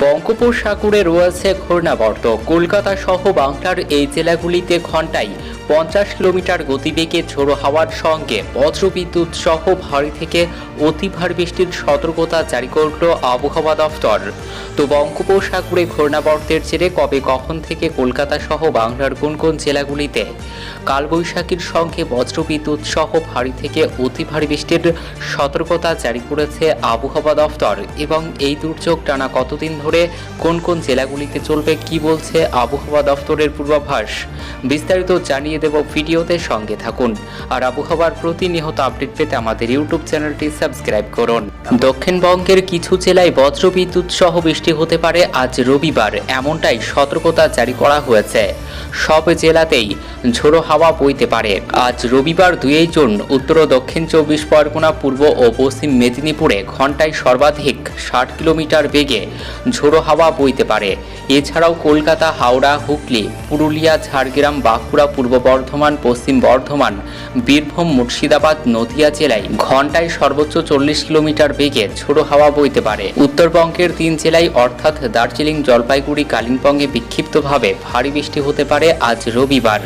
বঙ্গোপসাগরে রয়েছে ঘূর্ণাবর্ত। কলকাতা সহ বাংলার এই জেলাগুলিতে ঘন্টায় পঞ্চাশ কিলোমিটার গতিবেগে ঝোড়ো হাওয়ার সঙ্গে বজ্রবিদ্যুৎ সহ ভারী থেকে অতি ভারী বৃষ্টির সতর্কতা জারি করল আবহাওয়া দফতর। তো বঙ্গোপসাগরে ঘূর্ণাবর্তের জেরে কবে কখন থেকে কলকাতা সহ বাংলার কোন কোন জেলাগুলিতে কালবৈশাখীর সঙ্গে বজ্রবিদ্যুৎ সহ ভারী থেকে অতি ভারী বৃষ্টির সতর্কতা জারি করেছে আবহাওয়া দফতর এবং এই দুর্যোগ টানা কতদিন ধরে কোন কোন জেলাগুলিতে চলবে কি বলছে আবহাওয়া দফতরের পূর্বাভাস? বিস্তারিত জানিয়ে দেব ভিডিওতে সঙ্গে থাকুন। আর আবহাওয়ার প্রতিনিয়ত আপডেট পেতে আমাদের ইউটিউব চ্যানেলটি সাবস্ক্রাইব করুন। দক্ষিণবঙ্গের কিছু জেলায় বজ্রবিদ্যুৎ সহ বৃষ্টি হতে পারে আজ রবিবার। এমনটাই সতর্কতা জারি করা হয়েছে। সব জেলাতেই ঝোড়ো হাওয়া বইতে পারে। আজ রবিবার দুই জুন উত্তর ও দক্ষিণ চব্বিশ পরগনা, পূর্ব ও পশ্চিম মেদিনীপুরে ঘন্টায় সর্বাধিক ষাট কিলোমিটার বেগে ঝোড়ো হাওয়া বইতে পারে। এছাড়াও কলকাতা, হাওড়া, হুগলি, পুরুলিয়া, ঝাড়গ্রাম, বাঁকুড়া, পূর্ব বর্ধমান, পশ্চিম বর্ধমান, বীরভূম, মুর্শিদাবাদ, নদিয়া জেলায় ঘন্টায় সর্বোচ্চ চল্লিশ কিলোমিটার বেগে ছোট হাওয়া বইতে পারে। উত্তরবঙ্গের তিন জেলায় অর্থাৎ দার্জিলিং, জলপাইগুড়ি, কালিম্পংয়ে বিক্ষিপ্তভাবে ভারী বৃষ্টি হতে পারে আজ রবিবার।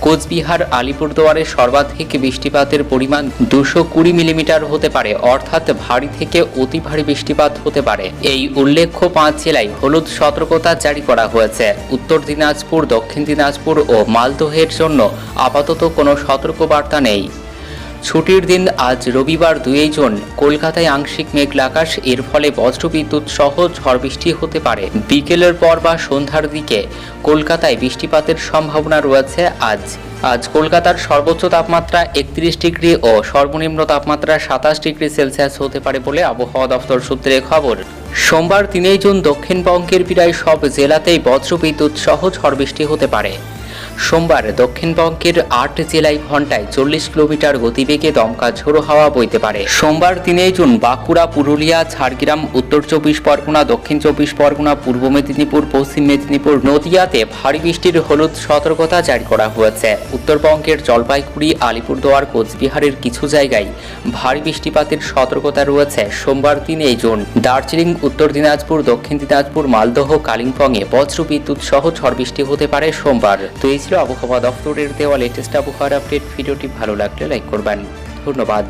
কোচবিহার আলিপুরদুয়ারে সর্বাধিক বৃষ্টিপাতের পরিমাণ দুশো কুড়ি মিলিমিটার হতে পারে, অর্থাৎ ভারী থেকে অতি ভারী বৃষ্টিপাত হতে পারে। এই উল্লেখ্য পাঁচ জেলায় হলুদ সতর্কতা জারি করা হয়েছে। উত্তর দিনাজপুর, দক্ষিণ দিনাজপুর ও মালদহের জন্য আপাতত কোনো সতর্কবার্তা নেই। ছুটির দিন আজ রবিবার দুই জুন, কলকাতায় আংশিক মেঘলা আকাশ এর ফলে বজ্রবিদ্যুৎ সহ ঝড় বৃষ্টি হতে পারে। বিকেলের পর বা সন্ধ্যার দিকে কলকাতায় বৃষ্টিপাতের সম্ভাবনা রয়েছে আজ। আজ কলকাতার সর্বোচ্চ তাপমাত্রা একত্রিশ ডিগ্রি ও সর্বনিম্ন তাপমাত্রা সাতাশ ডিগ্রি সেলসিয়াস হতে পারে বলে আবহাওয়া দফতর সূত্রে খবর। সোমবার তিনই জুন দক্ষিণবঙ্গের প্রায় সব জেলাতেই বজ্রবিদ্যুৎ সহ ঝড় বৃষ্টি হতে পারে। সোমবার দক্ষিণবঙ্গের আট জেলায় ঘন্টায় চল্লিশ কিলোমিটার গতিবেগে দমকা ঝোড়ো হাওয়া বইতে পারে। সোমবার তিনই জুন, বাঁকুড়া, পুরুলিয়া, ঝাড়গ্রাম, উত্তর চব্বিশ পরগনা, দক্ষিণ চব্বিশ পরগনা, পূর্ব মেদিনীপুর, পশ্চিম মেদিনীপুর, নদিয়াতে ভারী বৃষ্টির হলুদ সতর্কতা জারি করা হয়েছে। উত্তরবঙ্গের জলপাইগুড়ি, আলিপুরদুয়ার, কোচবিহারের কিছু জায়গায় ভারী বৃষ্টিপাতের সতর্কতা রয়েছে সোমবার তিনই জুন। দার্জিলিং, উত্তর দিনাজপুর, দক্ষিণ দিনাজপুর, মালদহ, কালিম্পংয়ে বজ্রবিদ্যুৎ সহ ঝড় বৃষ্টি হতে পারে সোমবার। এই ছিল আবহাওয়া দফতরের দেওয়া লেটেস্ট আবহাওয়ার আপডেট ভিডিওটি ভালো লাগলে লাইক করবেন। ধন্যবাদ।